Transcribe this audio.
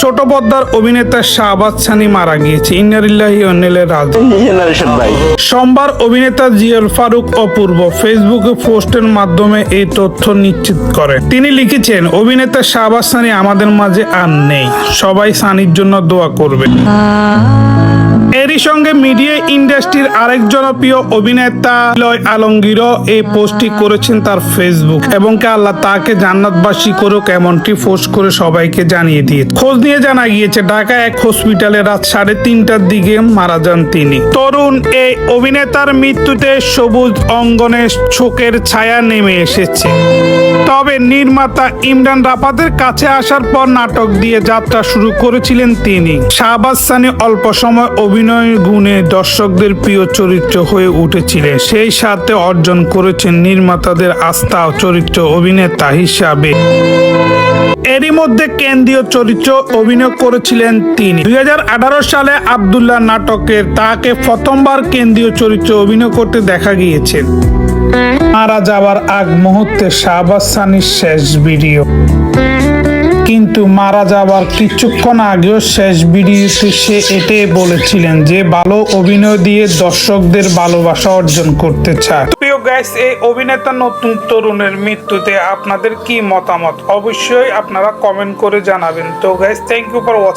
ছোট পর্দার অভিনেতা শাহবাজ সানি মারা গিয়েছে। ইন্নারিল্লাহি অন্নেলের রাজ সোমবার অভিনেতা জিয়ল ফারুক অপূর্ব ফেসবুকে পোস্টের মাধ্যমে এই তথ্য নিশ্চিত করেন। তিনি লিখেছেন অভিনেতা শাহবাজ সানি আমাদের মাঝে আর নেই। সবাই সানির জন্য দোয়া করবে এরই সঙ্গে মিডিয়া ইন্ডাস্ট্রির আরেক জনপ্রিয় অভিনেতা লয় আলমগীরও এই পোস্টটি করেছেন তার ফেসবুক। এবং কে আল্লাহ তাকে জান্নাতবাসী করুক এমনটি পোস্ট করে সবাইকে জানিয়ে দিয়ে খোঁজ নিয়ে জানা গিয়েছে ঢাকা এক হসপিটালে রাত সাড়ে তিনটার দিকে মারা যান তিনি। তরুণ এই অভিনেতার মৃত্যুতে সবুজ অঙ্গনে শোকের ছায়া নেমে এসেছে। তবে নির্মাতা ইমরান রাফাতের কাছে আসার পর নাটক দিয়ে যাত্রা শুরু করেছিলেন তিনি। শাহবাজ সানি অল্প সময় অভিনয় গুণে দর্শকদের প্রিয় চরিত্র হয়ে উঠেছিলেন। সেই সাথে অর্জন করেছেন নির্মাতাদের আস্থা চরিত্র অভিনেতা হিসাবে। এরই মধ্যে কেন্দ্রীয় চরিত্র অভিনয় করেছিলেন তিনি। দুই হাজার আঠারো সালে আবদুল্লাহ নাটকের তাকে প্রথমবার কেন্দ্রীয় চরিত্রে অভিনয় করতে দেখা গিয়েছে। মারা যাওয়ার আগ মুহূর্তে সানির শেষ ভিডিও। কিন্তু মারা যাওয়ার কিছুক্ষণ আগেও শেষ ভিডিওতে সে এটাই বলেছিলেন যে ভালো অভিনয় দিয়ে দর্শকদের ভালোবাসা অর্জন করতে চায়। প্রিয় গাইস এই অভিনেতা নতুন তরুণের মৃত্যুতে আপনাদের কি মতামত? অবশ্যই আপনারা কমেন্ট করে জানাবেন। তো guys thank you for watching